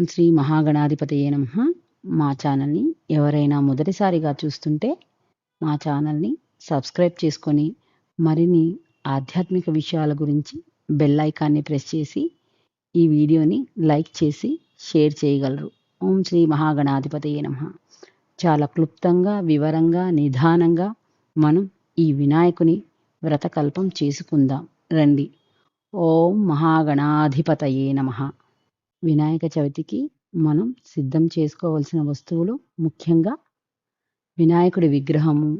ఓం శ్రీ మహాగణాధిపతయే నమ. మా ఛానల్ని ఎవరైనా మొదటిసారిగా చూస్తుంటే మా ఛానల్ని సబ్స్క్రైబ్ చేసుకొని మరిన్ని ఆధ్యాత్మిక విషయాల గురించి బెల్ ఐకాన్ని ప్రెస్ చేసి ఈ వీడియోని లైక్ చేసి షేర్ చేయగలరు. ఓం శ్రీ మహాగణాధిపతయే నమ. చాలా క్లుప్తంగా వివరంగా నిదానంగా మనం ఈ వినాయకుని వ్రతకల్పం చేసుకుందాం. రండి. ఓం మహాగణాధిపతయే నమ. వినాయక చవితికి మనం సిద్ధం చేసుకోవలసిన వస్తువులు ముఖ్యంగా వినాయకుడి విగ్రహము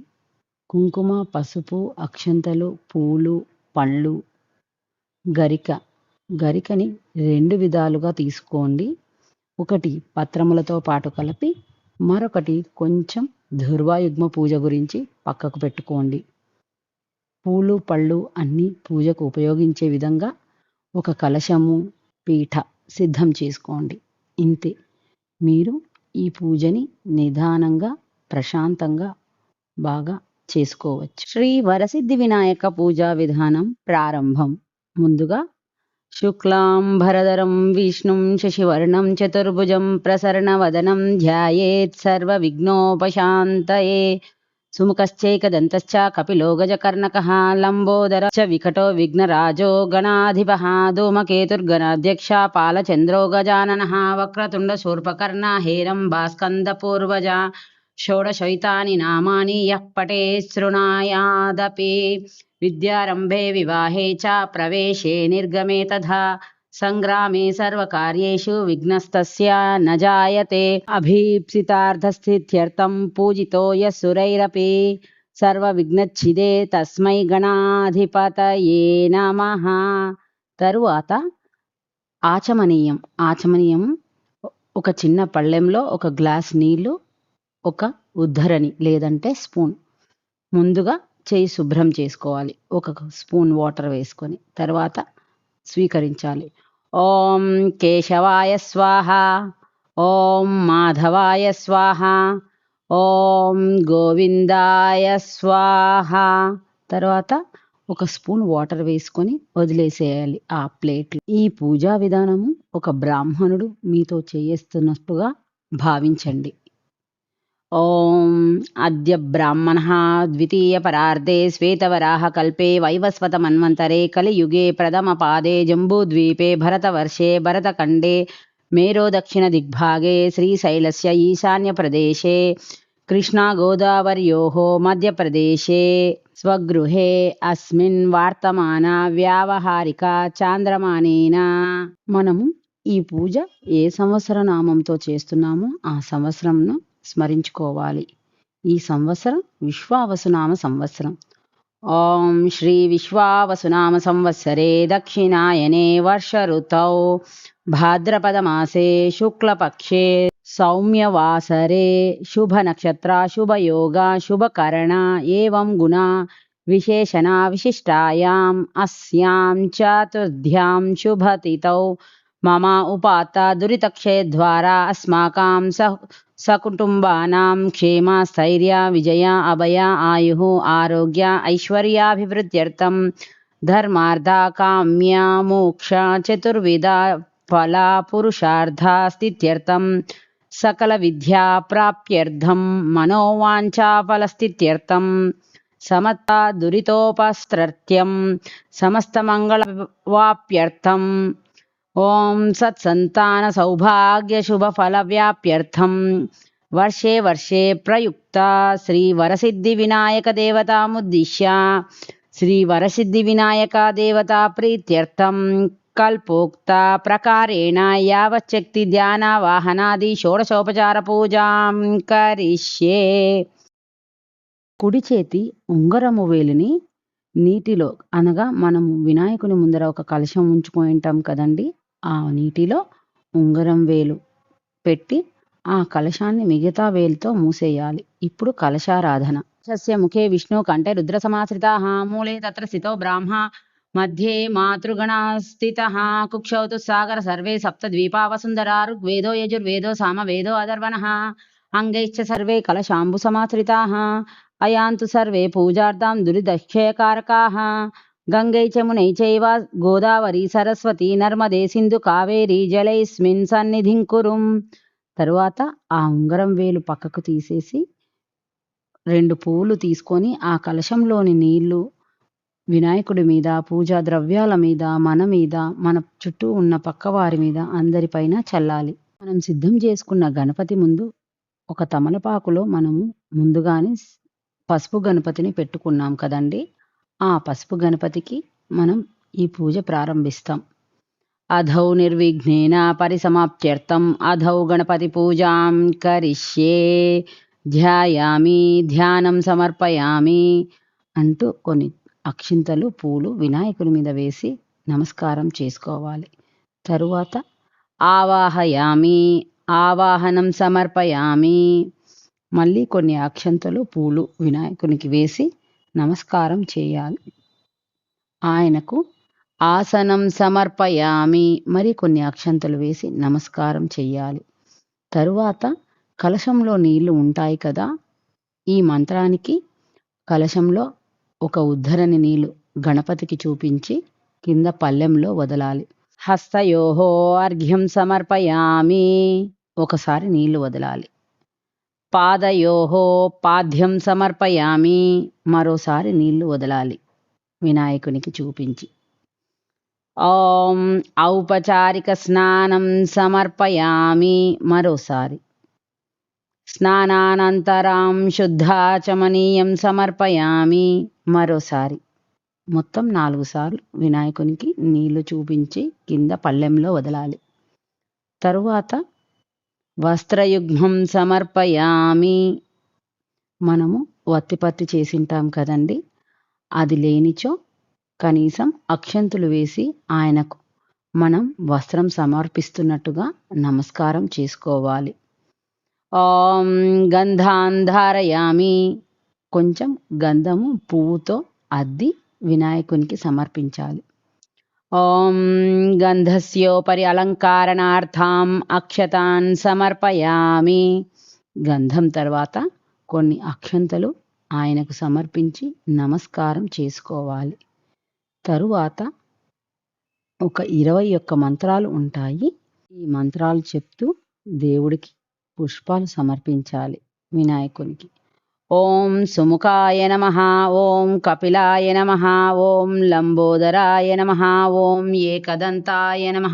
కుంకుమ పసుపు అక్షంతలు పూలు పండ్లు గరిక. గరికని రెండు విధాలుగా తీసుకోండి. ఒకటి పత్రములతో పాటు కలిపి మరొకటి కొంచెం దుర్వాయుగ్మ పూజ గురించి పక్కకు పెట్టుకోండి. పూలు పళ్ళు అన్నీ పూజకు ఉపయోగించే విధంగా ఒక కలశము పీఠ సిద్ధం చేసుకోండి. ఇంతే. మీరు ఈ పూజని నిదానంగా ప్రశాంతంగా బాగా చేసుకోవచ్చు. శ్రీ వరసిద్ధి వినాయక పూజా విధానం ప్రారంభం. ముందుగా శుక్లాంబరధరం విష్ణుం శశివర్ణం చతుర్భుజం ప్రసరణవదనం ధ్యాయేత్ సర్వ విఘ్నోపశాంతయే కపిలో గజకర్ణకः లంబోదర చ వికటో విఘ్నరాజో గణాధిపः ధూమకేతుర్గణాధ్యక్ష పాలచంద్రో గజాననः వక్రతుండ శూర్పకర్ణ హేరంబాస్కందపూర్వజ షోడశైతాని నామాని యః పటే శృణాయాదపి విద్యారంభే వివాహే చ ప్రవేశే నిర్గమే తథా సంగ్రామే సర్వకార్యేషు విఘ్నస్తస్య న జాయతే అభీప్సితార్థస్థిత్యర్థం పూజితో సర్వ సర్వవిఘ్నచ్ఛిదే తస్మై గణాధిపతయే నమ. తరువాత ఆచమనీయం ఆచమనీయం ఒక చిన్న పళ్ళెంలో ఒక గ్లాస్ నీళ్ళు ఒక ఉద్ధరణి లేదంటే స్పూన్. ముందుగా చేయి శుభ్రం చేసుకోవాలి ఒక స్పూన్ వాటర్ వేసుకొని. తర్వాత స్వీకరించాలి. ఓం కేశవాయ స్వాహ ఓం మాధవాయ స్వాహ ఓం గోవిందాయ స్వాహ. తర్వాత ఒక స్పూన్ వాటర్ వేసుకొని వదిలేసేయాలి ఆ ప్లేట్లు ఈ పూజా విధానము ఒక బ్రాహ్మణుడు మీతో చేయిస్తున్నట్టుగా భావించండి. ఓం అద్య బ్రాహ్మణ ద్వితీయ పరార్ధే శ్వేతవరాహ కల్పే వైవస్వత మన్వంతరే కలియుగే ప్రథమ పాదే జంబూద్వీపే భరతవర్షే భరతఖండే మేరో దక్షిణ దిగ్భాగే శ్రీశైలస్య ఈశాన్య ప్రదేశే కృష్ణా గోదావర్యోः మధ్యప్రదేశే స్వగృహే అస్మిన్ వార్తమాన వ్యావహారిక చాంద్రమానేన. మనము ఈ పూజ ఏ సంవత్సర నామంతో చేస్తున్నామో ఆ సంవత్సరంను స్మరించుకోవాలి. ఈ సంవత్సరం విశ్వావసునామ సంవత్సరం. ఓం శ్రీ విశ్వావసునామ సంవత్సరే దక్షిణాయనే వర్ష ఋతౌ భాద్రపదమాసే శుక్లపక్షే సౌమ్యవాసరే. శుభ నక్షత్ర శుభయోగ శుభకరణ ఏం గుణ విశేషణ విశిష్టాయాం అస్యాం చతుర్థ్యాం శుభతిథౌ మమ ఉపాత దురితక్షే ద్వారా అస్మాకాం సహ సకుటుంబానాం క్షేమ స్థైర్య విజయ అభయ ఆయు ఆరోగ్య ఐశ్వర్యాభివృద్ధ్యర్థం ధర్మార్థ కామ్య మోక్ష చతుర్విధ ఫల పురుషార్థ స్థిత్యర్థం సకల విద్యా ప్రాప్త్యర్థం మనోవాంఛాఫలస్థిత్యర్థం సమత దురితోపస్త్రత్యం సమస్తమంగళ వాప్యర్థం ఓం సత్సంతాన సౌభాగ్య శుభ ఫల వ్యాప్యర్థం వర్షే వర్షే ప్రయుక్త. శ్రీ వరసిద్ధి వినాయక దేవతాముద్దిశ్య శ్రీ వరసిద్ధి వినాయక దేవతా ప్రీత్యర్థం. కల్పోక్త ప్రకారేణ యావచ్చక్తి ధ్యాన వాహనాది షోడశోపచార పూజాం కరిష్యే. కుడి చేతి ఉంగరము వేలిని నీటిలో అనగా మనం వినాయకుని ముందర ఒక కలశం ఉంచుకొని ఉంటాం కదండి. ఆ నీటిలో ఉంగరం వేలు పెట్టి ఆ కలశాన్ని మిగతా వేలుతో మూసేయాలి. ఇప్పుడు కలశారాధన. సస్య ముఖే విష్ణు కంటే రుద్ర సమాశ్రితా మూలే తత్ర స్థితో బ్రాహ్మ మధ్యే మాతృగణ స్థిత కుక్షౌ తు సాగర సర్వే సప్త ద్వీపా వసుంధరా ఋగ్వేదో యజుర్వేదో సామవేదో అధర్వణ అంగైశ్చ సర్వే కలశాంబు సమాశ్రితా అయాంతు సర్వే పూజార్థం దురిదక్షయకారకా గంగై చమునై చైవ గోదావరి సరస్వతి నర్మదే సింధు కావేరి జలైస్మిన్ సన్నిధిం కురుం. తరువాత ఆ ఉంగరం వేలు పక్కకు తీసేసి రెండు పువ్వులు తీసుకొని ఆ కలశంలోని నీళ్ళు వినాయకుడి మీద పూజా ద్రవ్యాల మీద మన మీద మన చుట్టూ ఉన్న పక్కవారి మీద అందరిపైన చల్లాలి. మనం సిద్ధం చేసుకున్న గణపతి ముందు ఒక తమలపాకులో మనము ముందుగానే పసుపు గణపతిని పెట్టుకున్నాం కదండి. ఆ పసుపు గణపతికి మనం ఈ పూజ ప్రారంభిస్తాం. అధౌ నిర్విఘ్నేన పరిసమాప్త్యర్థం. అధౌ గణపతి పూజాం కరిష్యే. ధ్యాయామి ధ్యానం సమర్పయామి అంటూ కొన్ని అక్షింతలు పూలు వినాయకుని మీద వేసి నమస్కారం చేసుకోవాలి. తరువాత ఆవాహయామి ఆవాహనం సమర్పయామి మళ్ళీ కొన్ని అక్షంతలు పూలు వినాయకునికి వేసి నమస్కారం చేయాలి. ఆయనకు ఆసనం సమర్పయామి. మరి కొన్ని అక్షంతలు వేసి నమస్కారం చెయ్యాలి తరువాత కలశంలో నీళ్ళు ఉంటాయి కదా ఈ మంత్రానికి కలశంలో ఒక ఉద్ధరణి నీళ్ళు గణపతికి చూపించి కింద పల్లెంలో వదలాలి. హస్తయోహో అర్ఘ్యం సమర్పయామి. ఒకసారి నీళ్ళు వదలాలి. పాదయోహో పాద్యం సమర్పయామి. మరోసారి నీళ్ళు వదలాలి. వినాయకునికి చూపించి. ఓం ఔపచారిక స్నానం సమర్పయామి. మరోసారి. స్నానానంతరం శుద్ధాచమనీయం సమర్పయామి. మరోసారి. మొత్తం నాలుగు సార్లు వినాయకునికి నీళ్ళు చూపించి కింద పళ్ళెంలో వదలాలి. తరువాత వస్త్రయుగ్మం సమర్పయామి. మనము వత్తిపత్తి చేసింటాం కదండి. అది లేనిచో కనీసం అక్షంతులు వేసి ఆయనకు మనం వస్త్రం సమర్పిస్తున్నట్టుగా నమస్కారం చేసుకోవాలి. ఓం గంధాంధారయామి కొంచెం గంధము పువ్వుతో అద్ది వినాయకునికి సమర్పించాలి. ఓం గంధస్యోపరి అలంకారణార్థం అక్షతాన్ సమర్పయామి. గంధం తర్వాత కొన్ని అక్షంతలు ఆయనకు సమర్పించి నమస్కారం చేసుకోవాలి. తరువాత ఒక ఇరవై ఒక్క మంత్రాలు ఉంటాయి. ఈ మంత్రాలు చెప్తూ దేవుడికి పుష్పాలు సమర్పించాలి వినాయకునికి. ఓం సుముఖాయ నమ ఓం కపిలాయ నమ ఓం లంబోదరాయ నమ ఓం ఏకదంతాయ నమ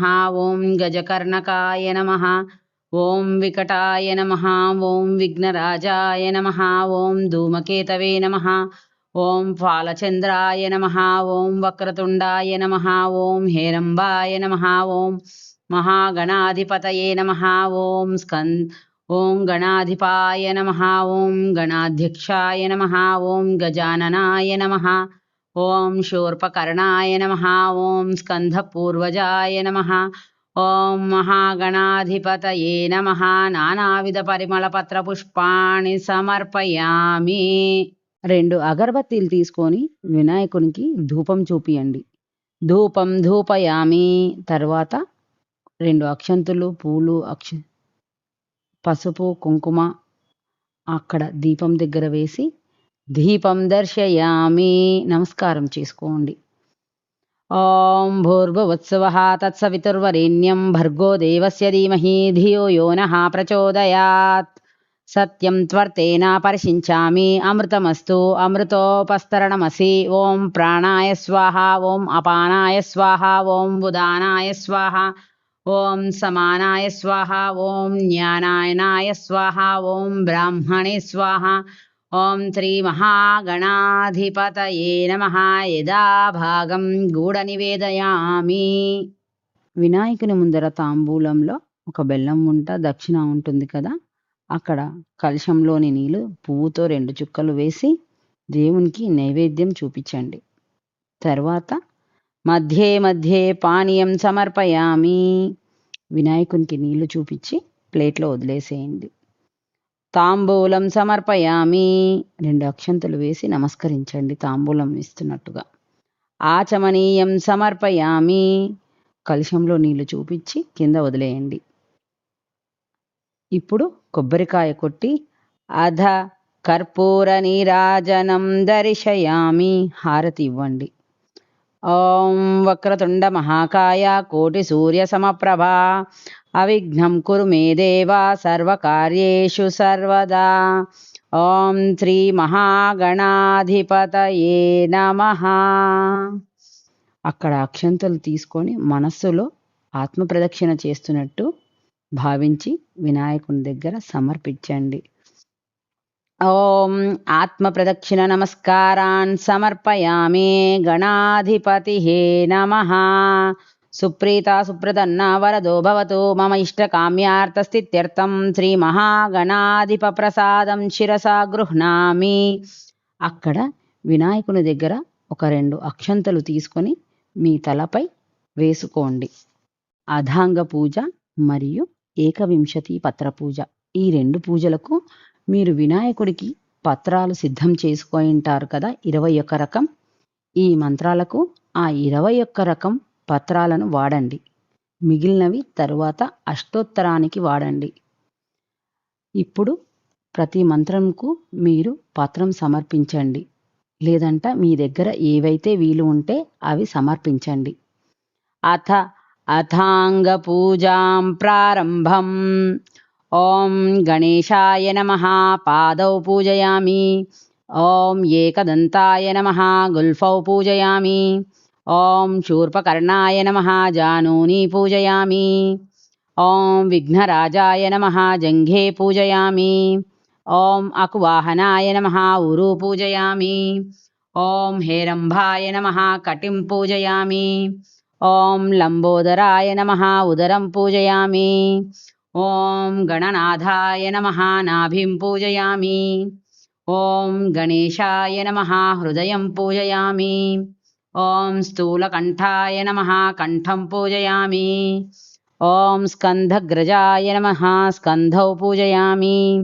ఓం గజకర్ణకాయ నమ ఓం వికటాయ నమ ఓం విఘ్నరాజాయ నమ ఓం ధూమకేతవే నమ ఓం ఫాలచంద్రాయ నమ ఓం వక్రతుండాయ నమ ఓం హేరంబాయ నమ ఓం మహాగణాధిపతయే నమ ఓం స్కంద్ ఓం గణాధిపాయ నమ ఓం గణాధ్యక్షాయ నమ ఓం గజాననాయ నమ ఓం శూర్పకర్ణాయ నమ ఓం స్కంధపూర్వజాయ నమ ఓం మహాగణాధిపతయే నమ నానావిధ పరిమళపత్ర పుష్పాణి సమర్పయామి. రెండు అగరబత్తీలు తీసుకొని వినాయకునికి ధూపం చూపియండి. ధూపం ధూపయామి. తర్వాత రెండు అక్షంతులు పూలు అక్ష పసుపు కుంకుమ అక్కడ దీపం దగ్గర వేసి దీపం దర్శయామి. నమస్కారం చేసుకోండి. ఓం భూర్భువత్సవ తత్సవితుర్వరేణ్యం. భర్గో దేవస్య ధీమహి. ధియో యోన. ప్రచోదయాత్. సత్యం త్వర్తేన పరిశించామి. అమృతమస్తు. అమృతోపస్తరణమసి. ఓం ప్రాణాయ స్వాహ. ఓం అపానాయ స్వాహ. ఓం ఉదానాయ స్వాహ. ఓం సమానాయ స్వాహ ఓం జ్ఞానాయనాయ స్వాహ ఓం బ్రాహ్మణే స్వాహ ఓం శ్రీ మహాగణాధిపతయే నమ. యదా భాగం గూఢ నివేదయామి వినాయకుని ముందర తాంబూలంలో ఒక బెల్లం ఉంట దక్షిణ ఉంటుంది కదా అక్కడ కలశంలోని నీళ్ళు పువ్వుతో రెండు చుక్కలు వేసి దేవునికి నైవేద్యం చూపించండి. తర్వాత మధ్యే మధ్యే పానీయం సమర్పయామి. వినాయకునికి నీళ్ళు చూపించి ప్లేట్లో వదిలేసేయండి. తాంబూలం సమర్పయామి. రెండు అక్షంతలు వేసి నమస్కరించండి తాంబూలం ఇస్తున్నట్టుగా ఆచమనీయం సమర్పయామి. కలుషంలో నీళ్ళు చూపించి కింద వదిలేయండి. ఇప్పుడు కొబ్బరికాయ కొట్టి అధ కర్పూర నీరాజనం దర్శయామి. హారతి ఇవ్వండి. ఓం వక్రతుండ మహాకాయ కోటి సూర్య సమప్రభా అవిఘ్నం కురు మే దేవా సర్వకార్యేషు సర్వదా. ఓం శ్రీ మహాగణాధిపతయే నమ. అక్కడ అక్షంతలు తీసుకొని మనస్సులో ఆత్మ ప్రదక్షిణ చేస్తున్నట్టు భావించి వినాయకుని దగ్గర సమర్పించండి. ఓం ఆత్మ ప్రదక్షిణ నమస్కారాన్ సమర్పయామి గణాధిపతి నమ. సుప్రీత సుప్రదన్న వరదో భవతు మమ ఇష్టకామ్యార్థస్థిత్యర్థం శ్రీ మహాగణాధిప ప్రసాదం శిరసా గృహ్ణామి. అక్కడ వినాయకుని దగ్గర ఒక రెండు అక్షంతలు తీసుకొని మీ తలపై వేసుకోండి. అధాంగ పూజ మరియు ఏకవింశతి పత్ర పూజ ఈ రెండు పూజలకు మీరు వినాయకుడికి పత్రాలు సిద్ధం చేసుకొని ఉంటారు కదా ఇరవై ఒక్క రకం. ఈ మంత్రాలకు ఆ ఇరవై ఒక్క రకం పత్రాలను వాడండి. మిగిలినవి తరువాత అష్టోత్తరానికి వాడండి. ఇప్పుడు ప్రతి మంత్రంకు మీరు పత్రం సమర్పించండి. లేదంట మీ దగ్గర ఏవైతే వీలు ఉంటే అవి సమర్పించండి. అథ అథాంగ పూజాం ప్రారంభం. ఓం గణేశాయ నమ. పాదౌ పూజయామి. ఓం ఏకదంతాయ నమ. గుల్ఫౌ పూజయామి. ఓం శూర్పకర్ణాయ నమ. జానూని పూజయామి. ఓం విఘ్నరాజాయ నమ. జంఘే పూజయామి. ఓం అకువాహనాయ నమ. ఉరు పూజయామి. ఓం హేరంభాయ నమ. కటిం పూజయామి. ఓం లంబోదరాయ నమ. ఉదరం పూజయామి. ఓం గణనాథాయ నమ. నాభిం పూజయామి. ఓం గణేశాయ నమ. హృదయం పూజయామి. ఓం స్థూలకంఠాయ నమ. కంఠం పూజయామి. ఓం స్కంధగ్రజాయ నమ. స్కంధౌ పూజయామి.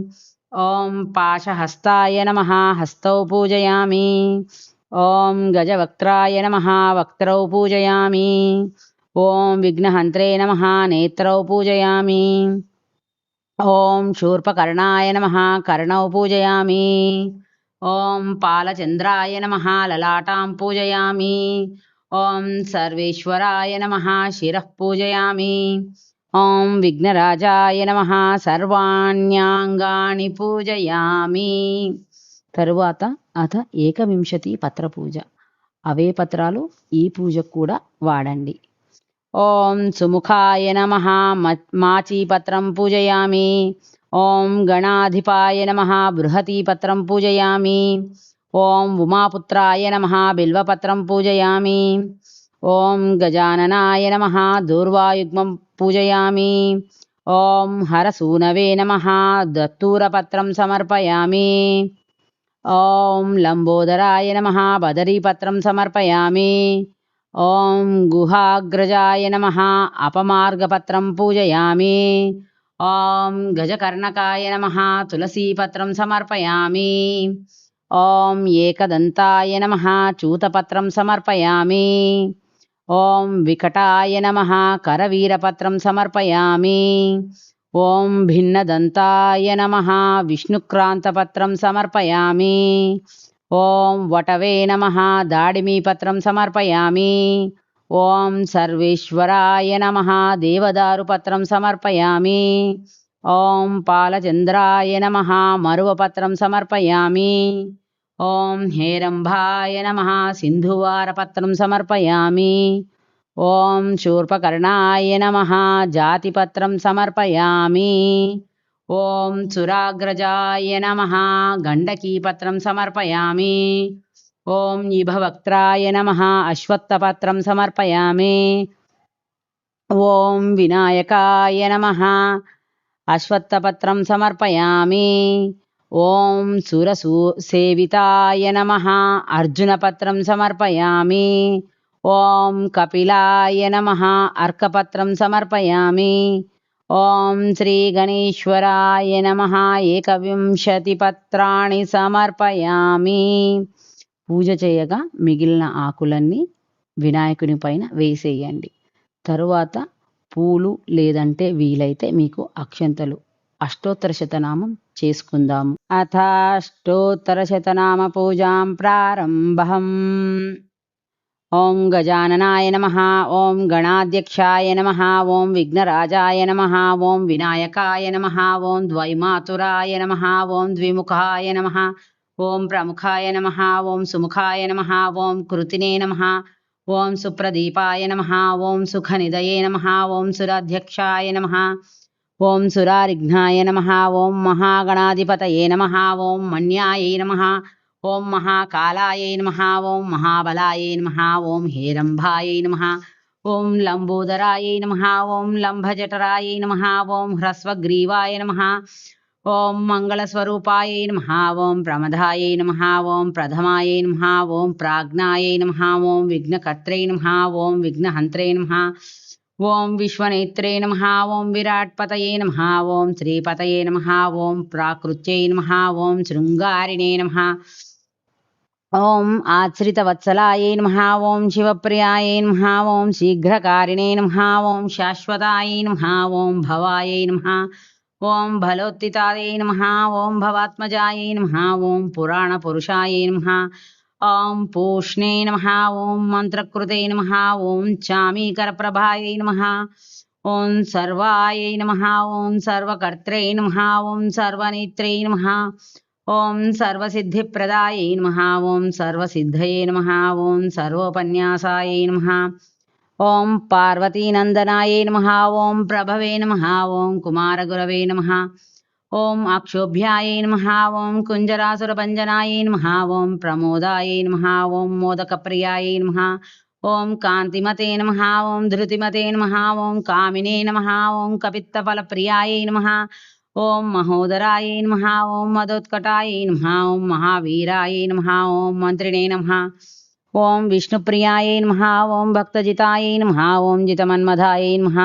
ఓం పాశహస్తాయ నమ. హస్తౌ పూజయామి. ఓం గజవక్త్రాయ నమ. వక్త్రౌ పూజయామి. ఓం విఘ్నహంత్రే నమ నేత్రౌ పూజయామి. ఓం శూర్పకర్ణాయ నమ కర్ణౌ పూజయామి. ఓం పాలచంద్రాయ నమ లలాటాం పూజయామి. ఓం సర్వేశ్వరాయ నమ శిరః పూజయామి. ఓం విఘ్నరాజాయ నమ సర్వాణ్యాంగాని పూజయామి. తరువాత అత ఏకవింశతి పత్ర పూజ అవే పత్రాలు ఈ పూజకు కూడా వాడండి. ఓం సుముఖాయ నమ. మాచీపత్రం పూజయామి. ఓం గణాధిపాయ నమ. బృహతీపత్రం పూజయామి. ఓం ఉమాపుత్రాయ నమ. బిల్వపత్రం పూజయామి. ఓం గజాననాయ నమ. దూర్వాయుగ్మం పూజయామి. ఓం హరసూనవే నమ. దత్తూరపత్రం సమర్పయామి. ఓం లంబోదరాయ నమ. బదరీపత్రం సమర్పయామి. ఓం గుహాగ్రజాయ నమ. అపమార్గపత్రం పూజయామి. ఓం గజకర్ణకాయ నమ. తులసీపత్రం సమర్పయామి. ఓం ఏకదంతాయ నమ. చూతపత్రం సమర్పయామి. ఓం వికటాయ నమ. కరవీరపత్రం సమర్పయామి. ఓం భిన్నదంతాయ నమ. విష్ణుక్రాంతపత్రం సమర్పయామి. ఓం వటవే నమ. దాడిమీ పత్రం సమర్పయామి. ఓం సర్వేశ్వరాయ నమ. దేవదారు పత్రం సమర్పయామి. ఓం పాలచంద్రాయ నమ. మరువపత్రం సమర్పయామి. ఓం హేరంభాయ నమ. సింధువారపత్రం సమర్పయామి. ఓం శూర్పకర్ణాయ నమ. జాతిపత్రం సమర్పయామి. ఓం సురాగ్రజాయ నమ. గండకీపత్రం సమర్పయామి. ఓం ఇభవక్త్రాయ నమ. అశ్వత్థపత్రం సమర్పయామి. ఓం వినాయకాయ నమ. అశ్వత్థపత్రం సమర్పయామి. ఓం సురసూ సేవితాయ నమ. అర్జునపత్రం సమర్పయామి. ఓం కపిలాయ నమ. అర్కపత్రం సమర్పయామి. ఓం శ్రీ గణేశ్వరాయ నమ. ఏకవింశతి పత్రాణి సమర్పయామి. పూజ చేయగా మిగిలిన ఆకులన్నీ వినాయకుని పైన వేసేయండి. తరువాత పూలు లేదంటే వీలైతే మీకు అక్షంతలు. అష్టోత్తర శతనామం చేసుకుందాము. అథాష్టోత్తర శతనామ పూజాం ప్రారంభం. ఓం గజాననాయ నమ ఓం గణాధ్యక్షాయ నమ ఓం విఘ్నరాజాయ నమ ఓం వినాయకాయ నమ ఓం ద్వైమాతురాయ నమ ఓం ద్విముఖాయ నమ ఓం ప్రముఖాయ నమ ఓం సుముఖాయ నమ ఓం కృతినే నమ ఓం సుప్రదీపాయ నమ ఓం సుఖనిదయే నమ ఓం సురాధ్యక్షాయ నమ ఓం సురారిఘ్నాయ నమ ఓం మహాగణాధిపతయే నమ ఓం మన్యాయ నమ ఓం మహాకాలాయై నమ ఓం మహాబలాయై నమ ఓం హేరంభాయై నమ ఓం లంబోదరాయై నమ ఓం లంభజఠరాయై నమ ఓం హ్రస్వగ్రీవాయ నమ ఓం మంగళస్వరూపాయై నమ ఓం ప్రమదాయై నమ ఓం ప్రథమాయై నమ ఓం ప్రాజ్ఞాయై నమ ఓం విఘ్నకర్త్రై నమ ఓం విఘ్నహంత్రై నమ ఓం విశ్వనేత్రే నమ ఓం విరాట్పతయే నమ ఓం శ్రీపతయే నమ ఓం ప్రాకృత్యై నమ ఓం శృంగారిణే నమ ఓం ఆశ్రితవత్సలాయై నమ ఓం శివప్రియాయై నమ ఓం శీఘ్రకారిణే నమ ఓం శాశ్వతాయై నమ ఓం భవాయై నమ ఓం బలోత్తితాయై నమ ఓం భవాత్మజాయై నమ ఓం పురాణ పురాణపురుషాయై నమ ఓం పూష్ణే నమ ఓం మంత్రకృతే నమ ఓం చామీకరప్రభాయై నమ ఓం సర్వాయై నమ ఓం సర్వకర్త్రై నమ ఓం సర్వనేత్రై నమ ఓం సర్వసిద్ధిప్రదాయై నమ ఓం సర్వసిద్ధయే నమ ఓం సర్వోపన్యాసాయై నమ ఓం పార్వతీనందనాయై నమ ఓం ప్రభవే నమ ఓం కుమారగురవే నమ ఓం అక్షోభ్యాయై నమ ఓం కుంజరాసురభంజనాయై నమ ఓం ప్రమోదాయై నమ ఓం మోదకప్రియాయై నమ ఓం కాంతిమతే నమ ఓం ధృతిమతే నమ ఓం కామినే నమ ఓం కపిత్తఫలప్రియాయై నమ ఓం మహోదరాయ నమ ఓం మదోత్కటాయ నమ ఓం మహావీరాయ నమ ఓం మంత్రిణే నమ ఓం విష్ణుప్రియాయ నమ ఓం భక్తజితాయ నమ ఓం జితమన్మధాయ నమ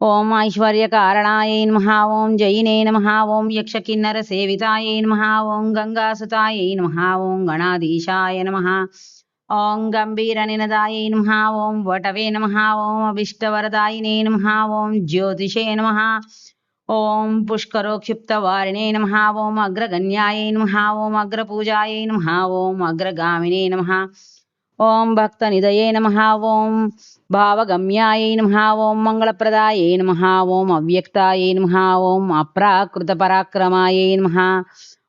ఓం ఐశ్వర్యకారణాయ నమ ఓం జయినే నమ ఓం యక్షకిన్నర సేవితాయ నమ ఓం గంగాసుతాయ నమ ఓం గణాధీశాయ నమ ఓం గంభీరనినదాయై నమ ఓం వటవే నమ ఓం అభిష్టవరదాయినే నమ ఓం జ్యోతిషే నమ ఓం పుష్కరోక్షిప్తవారిణే నమ ఓం అగ్రగణ్యాయై నమ ఓం అగ్రపూజాయై నమ ఓం అగ్రగామినే నమ ఓం భక్త భక్తనిదయే నమ ఓం భావగమ్యాయ నమ ఓం మంగళప్రదాయ నమ ఓం అవ్యక్తాయ నమ ఓం అప్రాకృత పరాక్రమాయ నమ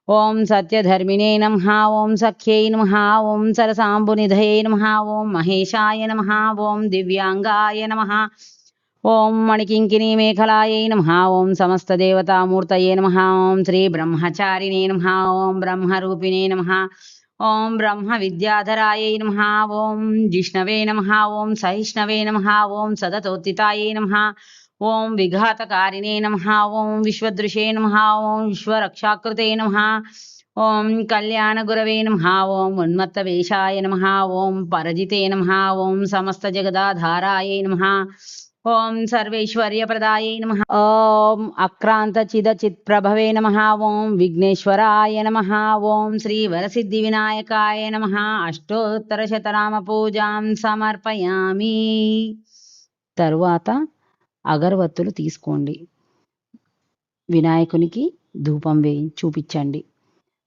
ఓం సత్యధర్మిణే నమ ఓం సఖ్యై నమ ఓం సరసాంబునిధయే నమ ఓం మహేశాయ నమ ఓం దివ్యాంగాయ నమ ఓం మణికింకిని మేఖలాయై నమ ఓం సమస్త దేవతామూర్తయే నమ ఓం శ్రీ బ్రహ్మచారిణే నమ ఓం బ్రహ్మరూపిణే నమ ఓం బ్రహ్మ విద్యాధరాయై నమ ఓం జిష్ణవే నమ ఓం సహిష్ణవే నమ ఓం సదతోత్తితాయే నమ ఓం విఘాతకారిణే నమ ఓం విశ్వదృశే నమ ఓం విశ్వరక్షాకృతే నమ ఓం కళ్యాణగురవే నమ ఓం ఉన్మత్తవేషాయ నమ ఓం పరజితే నమ ఓం సమస్త జగదాధారాయ నమ ఓం సర్వేశ్వర్యప్రదాయై నమ. ఓం అక్రాంతచిదచిత్ప్రభవే నమ. ఓం విఘ్నేశ్వరాయ నమ. ఓం శ్రీ వరసిద్ధి వినాయకాయ నమ. అష్టోత్తరశతనామ పూజాం సమర్పయామి. తరువాత అగరవత్తులు తీసుకోండి. వినాయకునికి ధూపం వేయి చూపించండి.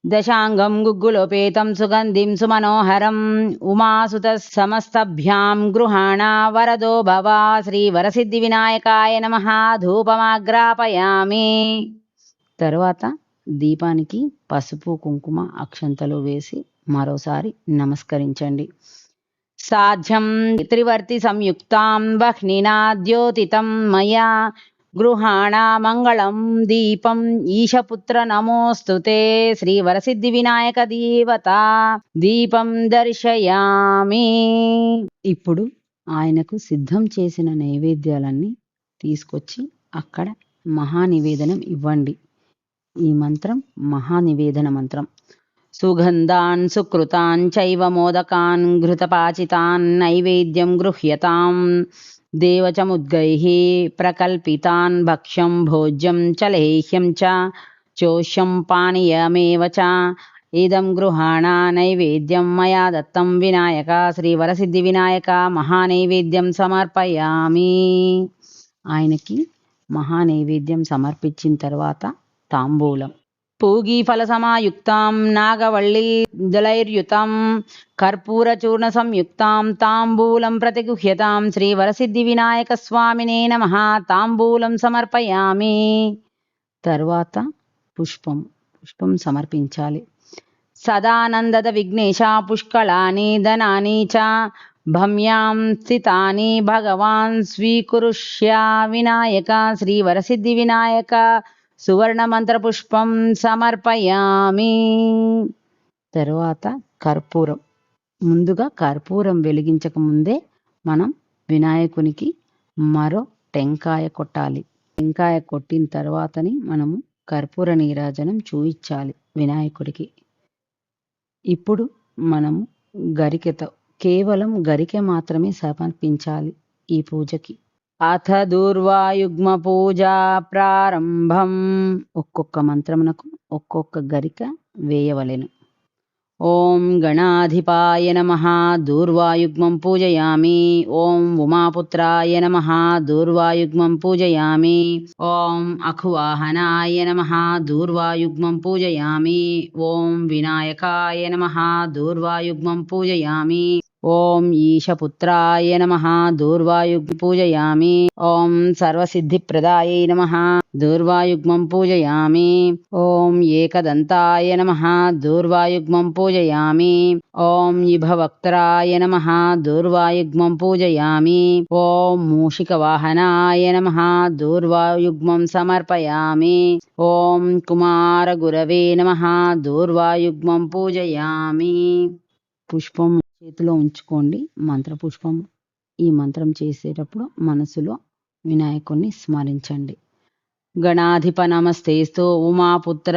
దశాంగం గుగ్గులోపేతం సుగంధిం సుమనోహరం ఉమాసుత సమస్తభ్యాం గృహాణ వరదో భవా శ్రీ వరసిద్ధి వినాయకాయ నమ ధూపమాగ్రాపయామి. తరువాత దీపానికి పసుపు కుంకుమ అక్షంతలు వేసి మరోసారి నమస్కరించండి. సాధ్యం త్రివర్తి సంయుక్తాం వహ్నినా ద్యోతితం మయా గృహాణ మంగళం దీపం ఈశపుత్ర నమోస్తు శ్రీ వరసిద్ధి వినాయక దేవత. దీపం దర్శయామి. ఇప్పుడు ఆయనకు సిద్ధం చేసిన నైవేద్యాలన్నీ తీసుకొచ్చి అక్కడ మహానివేదనం ఇవ్వండి. ఈ మంత్రం మహానివేదన మంత్రం. సుగంధాన్ సుకృతాన్ చైవ మోదకాన్ ఘృతపాచితాన్ నైవేద్యం గృహ్యతాం. దేవచముద్గైः ప్రకల్పితాన్ భక్ష్యం భోజ్యం చ లేహ్యం చ చోష్యం పానీయమేవ చ ఇదం గృహాణ నైవేద్యం మయా దత్తం వినాయక శ్రీవరసిద్ధి వినాయక మహానైవేద్యం సమర్పయామి ఆయనకి మహానైవేద్యం సమర్పించిన తర్వాత తాంబూలం. पूगीफलसमायुक्तां नागवल्लीदलैर्युतां कर्पूरचूर्णसंयुक्तां ताम्बूलं प्रतिगुह्यतां శ్రీవరసిద్ధివినాయకస్వామినే నమ తాంబూలం సమర్పయామి తర్వాత పుష్పం పుష్పం సమర్పించాలి సదానందద విఘ్నేశ పుష్కళాని ధనాని చ భమ్యాం స్థితాని భగవాన్ స్వీకురుష్య వినాయక శ్రీవరసిద్ధి వినాయక సువర్ణ మంత్ర పుష్పం సమర్పయామి. తరువాత కర్పూరం. ముందుగా కర్పూరం వెలిగించక ముందే మనం వినాయకునికి మరో టెంకాయ కొట్టాలి. టెంకాయ కొట్టిన తర్వాతని మనము కర్పూర నీరాజనం చూయించాలి వినాయకుడికి. ఇప్పుడు మనము గరికెతో కేవలం గరికె మాత్రమే సమర్పించాలి ఈ పూజకి. అథ దూర్వాయుగ్మ పూజ ప్రారంభం. ఒక్కొక్క మంత్రమునకు ఒక్కొక్క గరిక వేయవలెను. ఓం గణాధిపాయ నమ దూర్వాయుగ్మం పూజయామి. ఓం ఉమాపుత్రాయ నమ దూర్వాయుగ్మం పూజయామి. ఓం అఖువాహనాయ నమ దూర్వాయుగ్మం పూజయామి. ఓం వినాయకాయ నమ దూర్వాయుగ్మం పూజయామి. ఓం ఈశపుత్రాయ నమ. దూర్వాయుగ్మ పూజయామి. ఓం సర్వసిద్ధిప్రదాయై నమ. దూర్వాయుగ్మం పూజయామి. ఓం ఏకదంతాయ నమ. దూర్వాయుగ్మం పూజయామి. ఓం ఇభవక్త్రాయ నమ. దూర్వాయుగ్మం పూజయామి. ఓం మూషికవాహనాయ నమ. దూర్వాయుగ్మం సమర్పయామి. ఓం కుమారగురవే నమ. దూర్వాయుగ్మం పూజయామి. పుష్పం చేతిలో ఉంచుకోండి. మంత్రపుష్పం ఈ మంత్రం చేసేటప్పుడు మనసులో వినాయకుణ్ణి స్మరించండి. గణాధిప నమస్తేస్తు ఉమాపుత్ర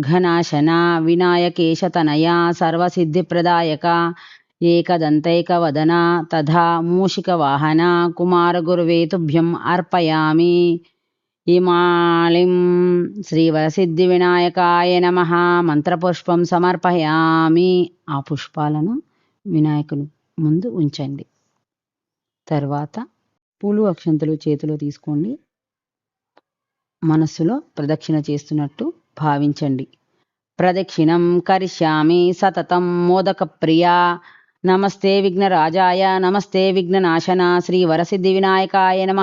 ఘనాశన వినాయకేశ తనయ సర్వసిద్ధిప్రదాయక ఏకదంతైకవదన తథా మూషికవాహన కుమారగురువేతుభ్యం అర్పయామి. ఇమాళిం శ్రీవరసిద్ధి వినాయకాయ నమ మంత్రపుష్పం సమర్పయామి. ఆ పుష్పాలను వినాయకుని ముందు ఉంచండి. తర్వాత పూలు అక్షంతలు చేతిలో తీసుకోండి. మనస్సులో ప్రదక్షిణ చేస్తున్నట్టు భావించండి. ప్రదక్షిణం కరిష్యామి సతతం మోదక ప్రియా. నమస్తే విఘ్నరాజాయ నమస్తే విఘ్ననాశన. శ్రీ వరసిద్ధి వినాయకాయ నమ.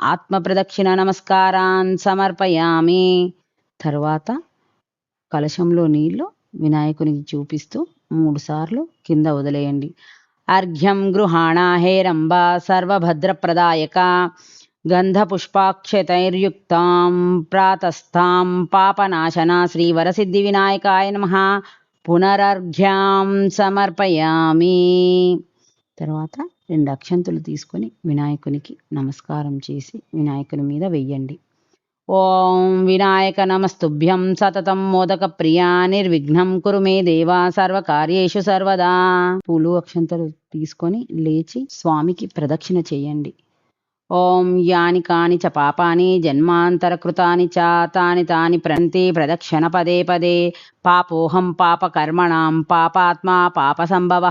ఆత్మ ప్రదక్షిణ నమస్కారాన్ సమర్పయామి. తర్వాత కలశంలో నీళ్ళు వినాయకునికి చూపిస్తూ మూడుసార్లు కింద వదిలేయండి. అర్ఘ్యం గృహాణ హేరంబ సర్వభద్రప్రదాయక గంధపుష్పాక్షతైర్యుక్తాం ప్రాతస్థాం పాపనాశన శ్రీవరసిద్ధి వినాయకాయ నమ. పునరర్ఘ్యాం సమర్పయామి. తర్వాత రెండు అక్షంతులు తీసుకొని వినాయకునికి నమస్కారం చేసి వినాయకుని మీద వెయ్యండి. ఓం వినాయక నమస్తుభ్యం సతతం మోదక ప్రియా నిర్విఘ్నం కురు మే దేవా సర్వకార్యేషు సర్వదా. పూలు అక్షంతలు తీసుకొని లేచి స్వామికి ప్రదక్షిణ చేయండి. ఓం యాని కాని చ పాపాని జన్మాంతరకృతాని చ తాని తాని ప్రంతి ప్రదక్షిణ పదే. పదే పాపోహం పాపకర్మణాం పాపాత్మా పాపసంభవ.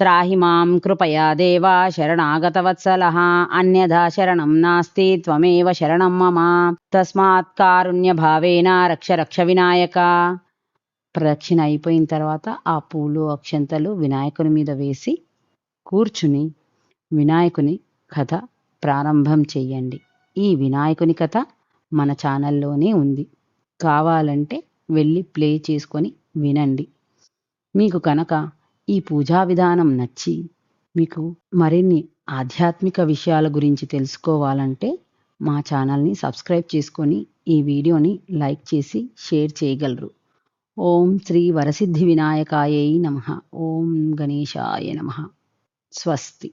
త్రాహి మాం కృపయా దేవా శరణాగతవత్సల. అన్యథా శరణం నాస్తి త్వమేవ శరణం మమ. తస్మాత్ కారుణ్యభావేన రక్ష రక్ష వినాయక. ప్రదక్షిణ అయిపోయిన తర్వాత ఆ పూలు అక్షంతలు వినాయకుని మీద వేసి కూర్చుని వినాయకుని కథ ప్రారంభం చెయ్యండి. ఈ వినాయకుని కథ మన ఛానల్లోనే ఉంది. కావాలంటే వెళ్ళి ప్లే చేసుకొని వినండి. మీకు కనుక ఈ పూజా విధానం నచ్చి మీకు మరిన్ని ఆధ్యాత్మిక విషయాల గురించి తెలుసుకోవాలంటే మా ఛానల్ని సబ్స్క్రైబ్ చేసుకొని ఈ వీడియోని లైక్ చేసి షేర్ చేయగలరు. ఓం శ్రీ వరసిద్ధి వినాయకాయ నమ. ఓం గణేశాయ నమ. స్వస్తి.